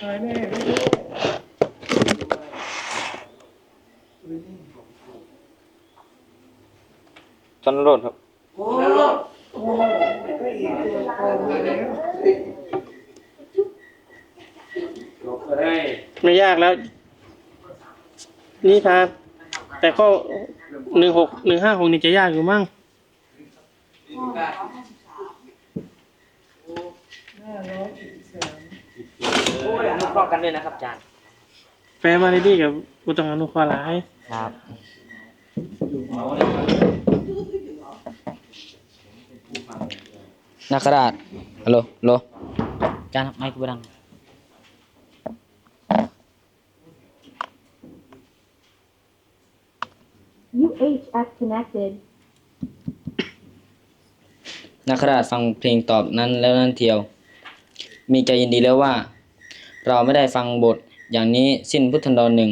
ตายแน่ไม่รู้จันโรดครับโอ้โหก็อีกตัวโกงแล้วจบเลยไม่ยากแล้ว นี่ครับ แต่ข้อหนึ่งหกหนึ่งห้าหกนี่จะยากอยู่มั่ง โอ้ยอนุเคราะห์กันด้วยนะครับอาจารย์แปลมาได้ดีกับกูต้องอนุเคราะห์หลายครับนาคราชฮัลโหลฮัลโหลอาจารย์ไม่กูดัง UHF connected. นาคราชฟังเพลงตอบนั้นแล้วนั่นเทียว มีใจยินดีแล้วว่า เราไม่ได้ฟังบทอย่างนี้สิ้นพุทธันดรหนึ่ง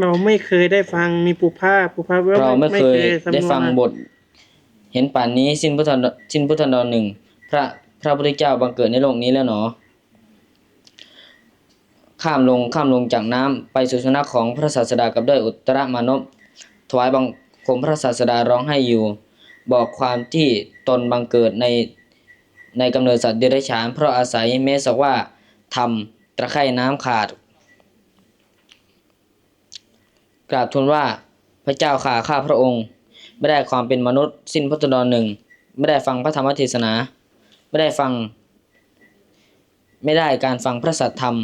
เราไม่เคยได้ฟังมีปุพาปุพาว่าเราไม่เคยสำนวนได้ฟังบท เห็นป่านนี้สิ้นพุทธันดรสิ้นพุทธันดรหนึ่งพระพระพุทธเจ้าบังเกิดในโลกนี้แล้วหนอ ข้ามลงข้ามลงจากน้ำไปสู่สำนักของพระศาสดากับด้วยอุตรมานพถวายบังคมพระศาสดาร้องไห้อยู่ บอกความที่ตนบังเกิดในในกำเนิดสัตว์เดรัจฉานเพราะอาศัยเมสกว่าทำ ตะไคร่น้ำขาด กราบทูลว่าพระเจ้าข่าข้าพระองค์ ไม่ได้ความเป็นมนุษย์ สิ้นพุทธดรหนึ่งไม่ได้ฟังพระธรรมเทศนา ไม่ได้ฟัง ไม่ได้การฟังพระสัทธรรม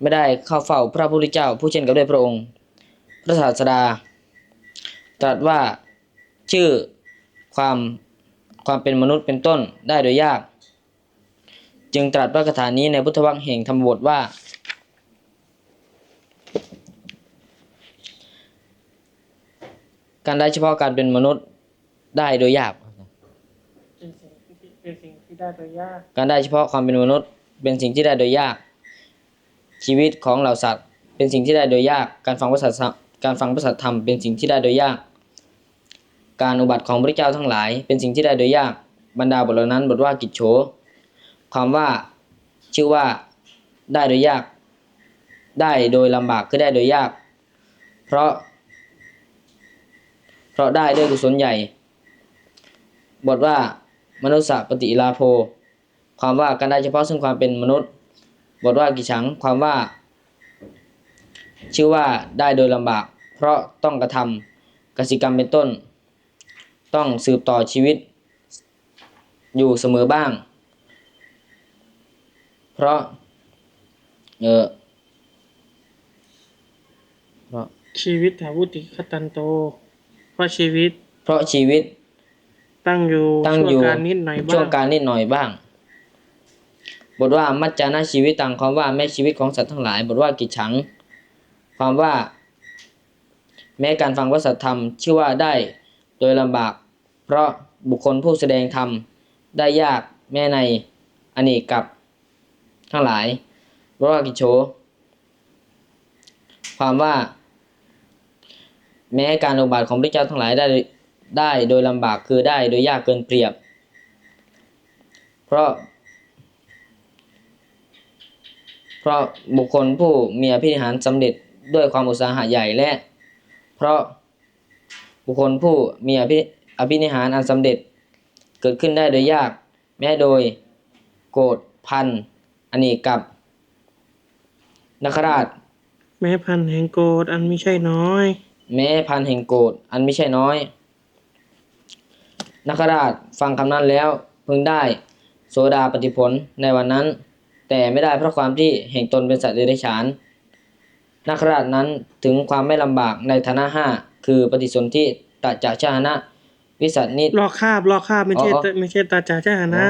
ไม่ได้เข้าเฝ้าพระพุทธเจ้า ผู้เช่นกับด้วยพระองค์ พระศาสดา ตรัสว่าชื่อความความเป็นมนุษย์เป็นต้นได้โดยยาก จึงตรัสพระคาถานี้ในพุทธวรรคแห่งธรรมบทว่า การได้เฉพาะการเป็นมนุษย์ได้โดยยากเป็นสิ่งที่เป็นสิ่งที่ได้โดยยาก การได้เฉพาะความเป็นมนุษย์ เป็นสิ่งที่ได้โดยยาก ชีวิตของเหล่าสัตว์ เป็นสิ่งที่ได้โดยยาก การฟังพระสัทธรรมการฟังพระสัทธรรมเป็นสิ่งที่ได้โดยยาก การอุบัติของพระเจ้าทั้งหลาย เป็นสิ่งที่ได้โดยยาก บรรดาบทเหล่านั้นบทว่ากิจโฉ ความว่าชื่อว่าได้โดยยาก ได้โดยลำบากคือได้โดยยาก เพราะ เพราะได้ด้วยกุศลใหญ่ บทว่ามนุษย์สปฏิลาโภ ความว่าการได้เฉพาะซึ่งความเป็นมนุษย์ บทว่ากิฉังความว่า ชื่อว่าได้โดยลำบาก เพราะต้องกระทำกสิกรรมเป็นต้น ต้องสืบต่อชีวิต อยู่เสมอบ้าง เพราะ เออเพราะชีวิตถาวุติคตันโต เพราะชีวิตเพราะชีวิตตั้งอยู่ตั้งช่วอยู่การนิดหน่อยบ้าช่วงงการนิดหน่อยบ้าง บทว่ามัจจานะชีวิตตังความว่าแม้ชีวิตของสัตว์ทั้งหลาย บทว่ากิจฉัง ความว่า แม้การฟังพระสัทธรรม ชื่อว่าได้โดยลำบาก เพราะบุคคลผู้แสดงธรรมได้ยากแม้ในอเนกกับ ทั้งหลายบว่ากิจโฉความว่า แม้การอุบัติของพระเจ้าทั้งหลายได้ได้โดยลำบากคือได้โดยยากเกินเปรียบ เพราะ เพราะบุคคลผู้มีอภินิหารสำเร็จด้วยความอุตสาหะใหญ่และ เพราะบุคคลผู้มีอภิอภินิหารอันสำเร็จเกิดขึ้นได้โดยยาก แม้โดยโกรธพัน อเนกกับนักราช แม้พันแห่งโกรธอันไม่ใช่น้อย แม้พันแห่งโกรธอันไม่ใช่น้อยนักราชฟังคำนั้นแล้วพึงได้โสดาปฏิผลในวันนั้น แต่ไม่ได้เพราะความที่แห่งตนเป็นสัตว์เดรัจฉานนักราชนั้นถึงความไม่ลำบากในฐานะห้าคือปฏิสนธิตัจจะชานะ วิสัชนิลอกคาบลอกคาบไม่ใช่อ๋อ ไม่ใช่ตาจ่าจ้านะ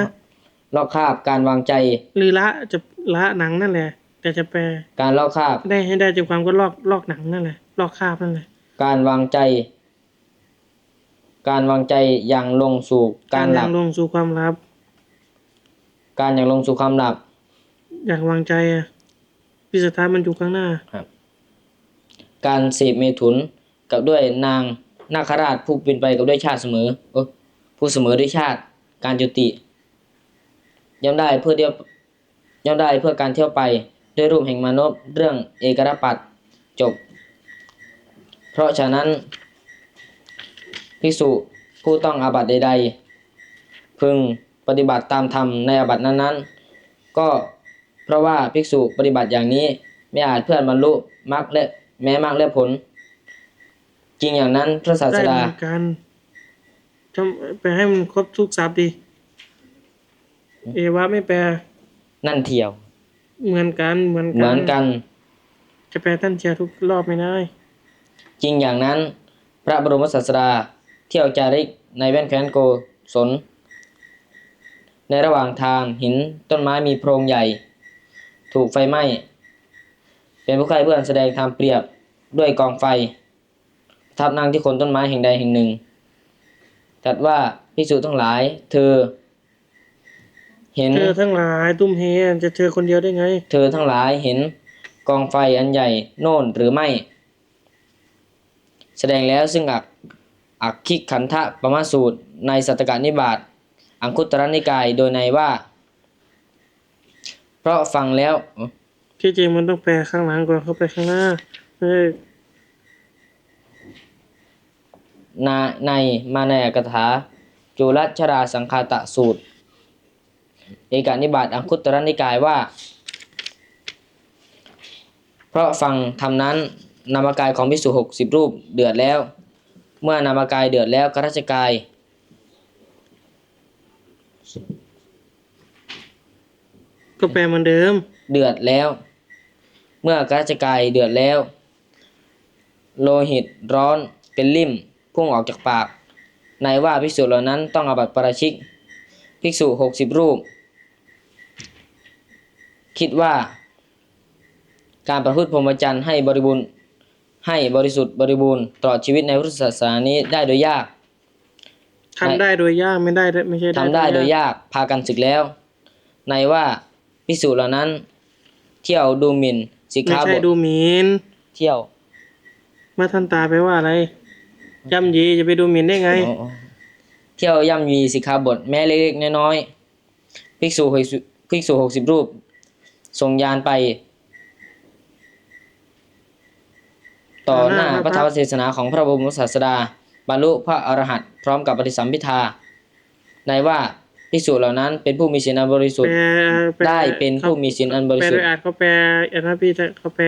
ลอกคาบการวางใจ หรือละจะละหนังนั่นแหละ แต่จะแปลการลอกคาบได้ให้ได้ใจความก็ลอกลอกหนังนั่นแหละ ลอกคาบนั่นแหละ การวางใจ การวางใจอย่างลงสู่การหลัยับงลงสู่ความลับ การอย่างลงสู่ความหลับ อยากวางใจอะพิสถานมันอยู่ข้างหน้า การเสพเมถุนกับด้วยนางนาคราชผู้เป็นไปกับด้วยชาติเสมอเออผู้เสมอด้วยชาติ การจุติ ย่อมได้เพื่อเดียวย่อมได้เพื่อการเที่ยวไปด้วยรูปแห่งมนุษย์เรื่องเอกรปัตจบ เพราะฉะนั้น ภิกษุผู้ต้องอาบัติใด ๆ พึงปฏิบัติตามธรรมในอาบัตินั้นๆ ก็เพราะว่าภิกษุปฏิบัติอย่างนี้ไม่อาจเพื่อนบรรลุมรรคและแม้มรรคและผล จริงอย่างนั้นพระศาสได้เหดามือนกันทำไปให้มันครบทุกศัพท์ดิ เอวะไม่แปล นั่นเที่ยว เหมือนกัน เหมือนเหมือนกัน จะแปลท่านเชียร์ทุกรอบไม่ได้ จริงอย่างนั้น พระบรมศาสดาเที่ยวจาริกในแว่นแคว้นโกศลในระหว่างทางหินต้นไม้มีโพรงใหญ่ ถูกไฟไหม้ เป็นผู้ใคร่เพื่อนแสดงธรรมเปรียบด้วยกองไฟ ทับนั่งที่โคนต้นไม้แห่งใดแห่งหนึ่งตรัดว่าพิสูจทั้งหลาย เธอ เห็น เธอทั้งหลายตุ้มเฮจะเธอคนเดียวได้ไง เธอทั้งหลายเห็นกองไฟอันใหญ่โน่นหรือไม่ แสดงแล้วซึ่งอักอักขิขันธะปมาสูตรในสัตตกนิบาตอังคุตรนิกายโดยในว่า เพราะฟังแล้วที่จริงมันต้องแปลข้างหลังก่อนเข้าไปข้างหน้าเฮ้ยนาในมาในอักถาจุลชราสังคาตะสูตร เอกานิบาตอังคุตรนิกายว่า เพราะฟังทำนั้นนามกายของพิสุหกสิบรูปเดือดแล้ว เมื่อนามกายเดือดแล้วกรัชกายก็แปลเหมือนเดิม เดือดแล้ว เมื่อกรัชกายเดือดแล้ว โลหิตร้อนเป็นลิ่มพุ่งออกจากปาก ในว่าภิกษุเหล่านั้นต้องอาบัติปาราชิก ภิกษุหกสิบรูป คิดว่า การประพฤติพรหมจรรย์ให้บริบูรณ์ให้บริสุทธิ์บริบูรณ์ตลอดชีวิตในพุทธศาสนานี้ได้โดยยากทำได้โดยยากไม่ได้ด้วยไม่ใช่ทำได้โดยยากพากันศึกแล้ว ในว่าภิกษุเหล่านั้น เที่ยวดูหมิ่นสิกไม่ขาบใช่ทดูหมิ่นเที่ยวมาทันตาไปลว่าอะไรย่ำยีจะไปดูหมิ่นได้ไงอ๋ออ๋อเที่ยวย่ำยีสิกขาบทแม้เล็กๆน้อยๆภิกษุหกสิบภิกษุหกสิบรูป ส่งยานไปต่อหน้าต่อหน้าพระธรรมเทศนาของพระบรมศาสดา บรรลุพระอรหันต์พร้อมกับปฏิสัมพิทาในว่าภิกษุเหล่านั้นเป็นผู้มีศีลอันบริสุทแปธิ์ลแปลได้เป็นผู้มีศีลอันบริแปลสุโดทยธิ์อาจเขาแปลอันนั้นพี่เขาแปล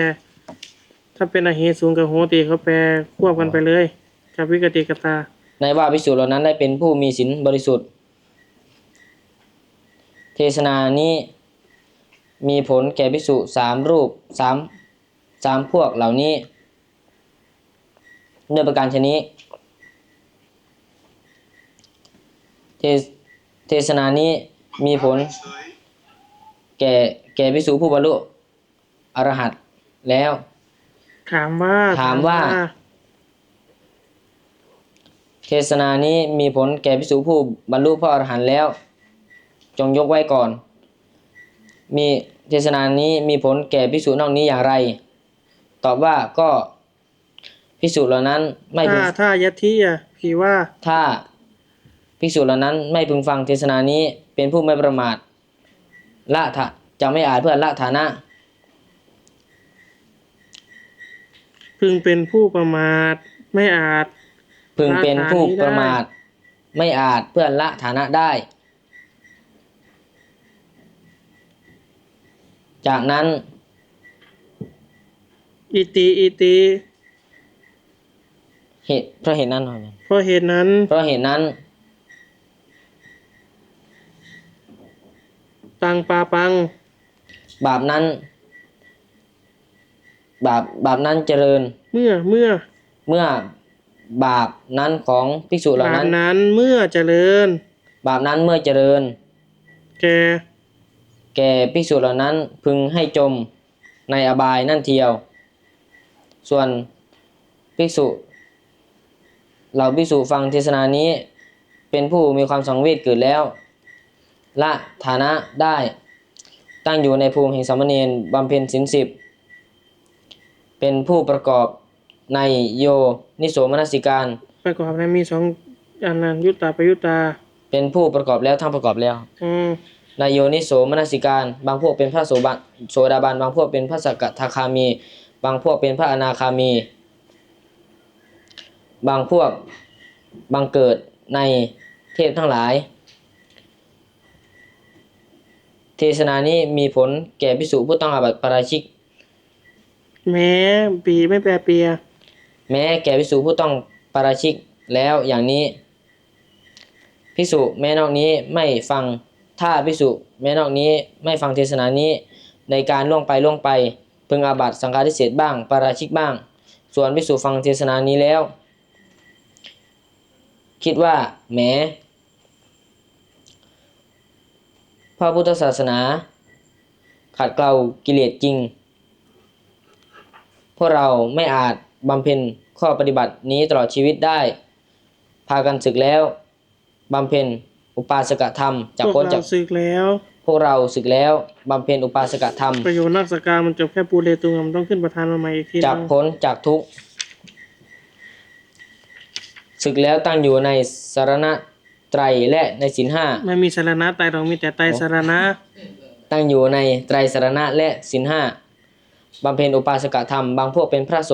ถ้าเป็นอาเหสูงกับโหติเขาแปลควบกันไปเลยกับวิกติกตา ในว่าภิกษุเหล่านั้นได้เป็นผู้มีศีลบริสุทธิ์ เทศนานี้ มีผลแก่ภิกษุสามรูปสามสามพวกเหล่านี้ด้วยประการชนี้เทศเทศนานี้มีผลแก่แก่ภิกษุผู้บรรลุอรหัตแล้ว ถามว่าถามว่า เทศนานี้มีผลแก่ภิกษุผู้บรรลุพระอรหันต์แล้ว จงยกไว้ก่อน มี เทศนานี้มีผลแก่ภิกษุนอกนี้อย่างไร ตอบว่าก็ภิกษุเหล่านั้นไม่พึถ้างถ้ายะทิอะพี่ว่าถ้าภิกษุเหล่านั้นไม่พึงฟังเทศนานี้เป็นผู้ไม่ประมาทละทะจะไม่อาจเพื่อละฐานะ พึงเป็นผู้ประมาทไม่อาจ พึงเป็นผู้ละฐานี้ได้ประมาท ไม่อาจเพื่อละฐานะได้ จากนั้น อิติอิติเหตุเพราะเหตุนั้นหน่อยนะเพราะเหตุนั้น เพราะเหตุนั้น ตังปาปัง บาปนั้น บาปบาปนั้นเจริญ เมื่อเมื่อ เมื่อบาปนั้นของภิกษุเหล่าบาปนั้น นั้นเมื่อเจริญ บาปนั้นเมื่อเจริญ แก่ แก่ภิกษุเหล่านั้นพึงให้จมในอบายนั่นเทียว ส่วนภิกษุเหล่าภิกษุฟังเทศนานี้ เป็นผู้มีความสังเวชเกิดแล้ว ละฐานะได้ตั้งอยู่ในภูมิแห่งสามเณรบำเพ็ญศีลสิบเป็นผู้ประกอบในโยนิโสมนสิการประกอบนั้นมีสองอันนั้นยุตตาประยุตตา เป็นผู้ประกอบแล้วทั้งประกอบแล้ว อืม นายโยนิโสมนสิการ บางพวกเป็นพระโสบันโสดาบัน บางพวกเป็นพระสกทาคามี บางพวกเป็นพระอนาคามี บางพวกบังเกิดในเทพทั้งหลาย เทศนานี้มีผลแก่พิสุผู้ต้องอาบัติปาราชิก แม้ปีไม่แปรเปีย แม้แก่พิสุผู้ต้องปาราชิกแล้วอย่างนี้พิสุแม้นอกนี้ไม่ฟัง ถ้าพิสุแม้นอกนี้ไม่ฟังเทศนานี้ในการล่วงไปล่วงไป พึงอาบัตสังฆาทิเศษบ้าง ปาราชิกบ้าง ส่วนพิสุฟังเทศนานี้แล้ว คิดว่าแหมพระพุทธศาสนา ขัดเกลากิเลสจริง พวกเราไม่อาจบำเพ็ญข้อปฏิบัตินี้ตลอดชีวิตได้ พากันศึกแล้วบำเพ็ญ อุปาสกธรรมจากพวกพ้นจาเรากศึกแล้ว พวกเราศึกแล้วบำเพ็ญอุปาสกธรรม ประโยชน์นักสการมันจบแค่ปูเรตุงมันต้องขึ้นประธานมาใหม่อีกทีจากนึงพ้นจากทุกข์ศึกแล้วตั้งอยู่ในสารณะไตรและในศีลห้าไม่มีสารณะตายเรามีแต่ตายสารณะ ตั้งอยู่ในไตรสารณะและศีลห้าบำเพ็ญอุปาสกธรรม บางพวกเป็นพระโส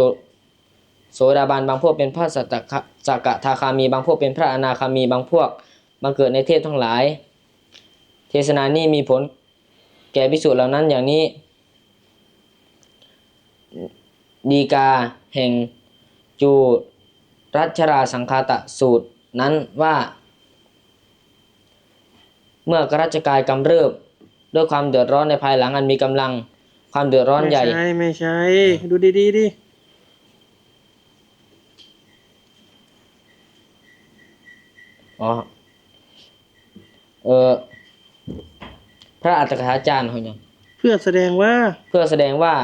โสดาบันบางพวกเป็นพระสัตตะสกทาคามี บางพวกเป็นพระอนาคามี บางพวก บังเกิดในเทพทั้งหลาย เทศนานี้มีผลแก่พิสุเหล่านั้นอย่างนี้ ดีกาแห่งจูรัชราสังคาตะสูตรนั้นว่า เมื่อกรัชกายกำเริบด้วยความเดือดร้อนในภายหลังอันมีกำลังความเดือดร้อนไม่ใหญ่ใช่ ไม่ใช่ ดูดีๆดิอ๋อ เออพระอัตถกถาจารย์เขาเนี่ยเพื่อแสดงว่าเพื่อแสดงว่า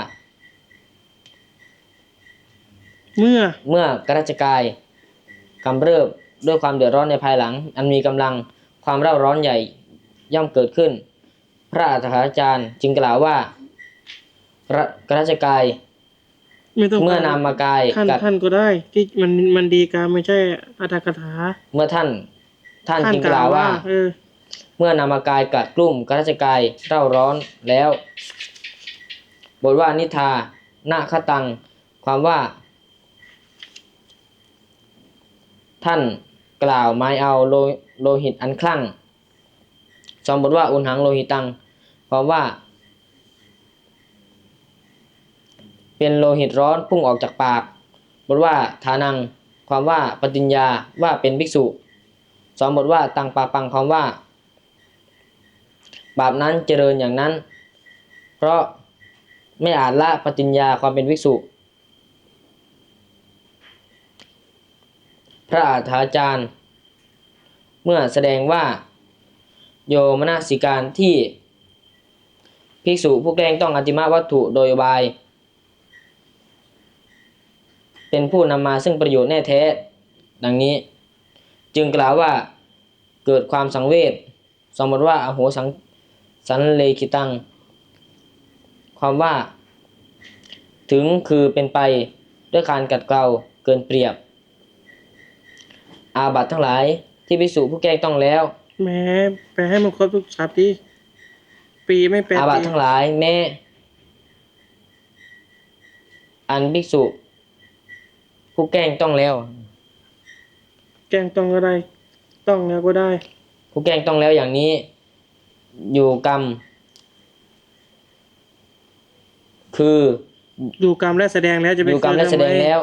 เมื่อเมื่อกรัชกายกำเริบด้วยความเดือดร้อนในภายหลัง อันมีกำลังความเร่าร้อนใหญ่ย่อมเกิดขึ้น พระอัตถกถาจารย์จึงกล่าวว่าพระกรัชกายไม่ต้องเมื่อนามกายท่านกับท่านก็ได้ ที่มันมันดีการไม่ใช่อัตถกถา เมื่อท่าน ท่านท่านจึงกกล่าล่าววว่าว่าเออ เมื่อนามกายกัดกลุ่มกรัชกายเร่าร้อนแล้ว บทว่านิทานาคตัง ความว่า ท่านกล่าวหมายเอาโลโลหิตอันคลั่งสองบทว่าอุณหังโลหิตัง ความว่า เป็นโลหิตร้อนพุ่งออกจากปาก บทว่าทานัง ความว่าปฏิญญาว่าเป็นภิกษุสองบทว่าตังปาปังความว่า บาปนั้นเจริญอย่างนั้น เพราะไม่อาจละปฏิญญาความเป็นภิกษุ พระอาถาจารย์ เมื่อแสดงว่า โยมนาสิการที่ภิกษุผู้แกล้งต้องอติมาวัตถุโดยบาย เป็นผู้นำมาซึ่งประโยชน์แน่แท้ ดังนี้ จึงกล่าวว่าเกิดความสังเวชสมมติว่าอโหสัง สันเลคิตัง ความว่า ถึงคือเป็นไปด้วยการกัดเกลาเกินเปรียบ อาบัตทั้งหลายที่พิสุผู้แกล้งต้องแล้วแหม้แปลให้มันครบทุกศัพท์ดิปีไม่แปลอาบัตปีทั้งหลายแม่ อันภิกษุ ผู้แกล้งต้องแล้ว แกล้งต้องก็ได้ ต้องแล้วก็ได้ ผู้แกล้งต้องแล้วอย่างนี้ อยู่กรรม คืออยู่กรรมและแสดงแล้วจะอไปยู่กรรมและคืนแสดงทำไมแล้ว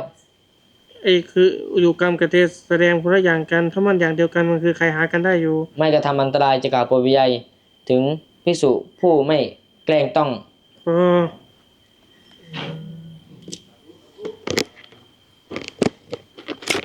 ไอ้คืออยู่กรรมกับเทศแสดงคนละอย่างกัน ถ้ามันอย่างเดียวกันมันคือใครหากันได้อยู่ ไม่กระทำอันตรายจะกล่าวโปรดวิยัยถึงพิสุผู้ไม่แกล้งต้อง เออ